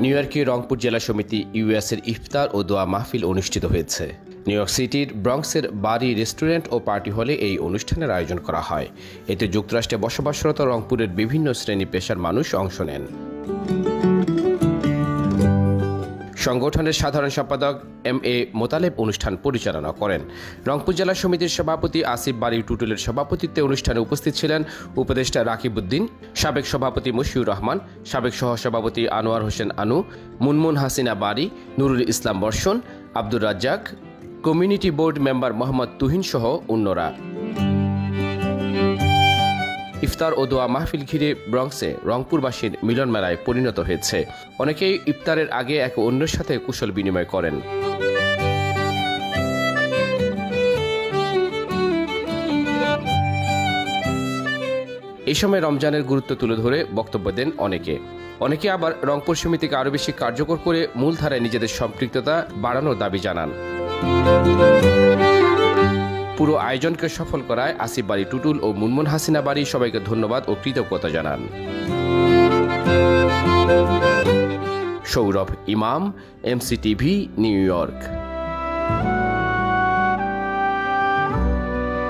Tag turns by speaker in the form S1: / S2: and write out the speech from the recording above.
S1: New ইয়র্কে রংপুর জেলা সমিতি ইউএসের ইফতার ও দোয়া মাহফিল অনুষ্ঠিত হয়েছে। নিউ ইয়র্ক সিটির ব্রংসের বাড়ি রেস্টুরেন্ট ও পার্টি হলে এই অনুষ্ঠানের আয়োজন করা হয়। এতে যুক্তরাষ্ট্রে বসবাসরত রংপুরের বিভিন্ন শ্রেণি পেশার মানুষ অংশ নেন। সংগঠনের সাধারণ সম্পাদক এম এ মোতালেব অনুষ্ঠান পরিচালনা করেন। রংপুর জেলা সমিতির সভাপতি আসিফ বাড়ি টুটুলের সভাপতিত্বে অনুষ্ঠানে উপস্থিত ছিলেন উপদেষ্টা রাকিব উদ্দিন, সাবেক সভাপতি মশিউর রহমান, সাবেক সহসভাপতি আনোয়ার হোসেন আনু, মুনমুন হাসিনা বাড়ি, Nurul Islam Barshan, Abdur Razzak, community board member Mohammad Tuhin সহ অন্যরা। ইফতার ও দোয়া মাহফিল ঘিরে ব্রঙ্কসে রংপুরবাসীর মিলন মেলায় পরিণত হয়েছে। অনেকেই ইফতারের আগে এক অন্যের সাথে কুশল বিনিময় করেন। এই সময় রমজানের গুরুত্ব তুলে ধরে বক্তব্য দেন অনেকে। অনেকে আবার রংপুর সমিতিকে আরও বেশি কার্যকর করে মূলধারায় নিজেদের সম্পৃক্ততা বাড়ানোর দাবি জানান। পুরো আয়োজনকে সফল করায় আসিফ বাড়ি টুটুল ও মুনমুন হাসিনা বাড়ি সবাইকে ধন্যবাদ ও কৃতজ্ঞতা জানান। সৌরভ ইমাম এমসিটিভি নিউ ইয়র্ক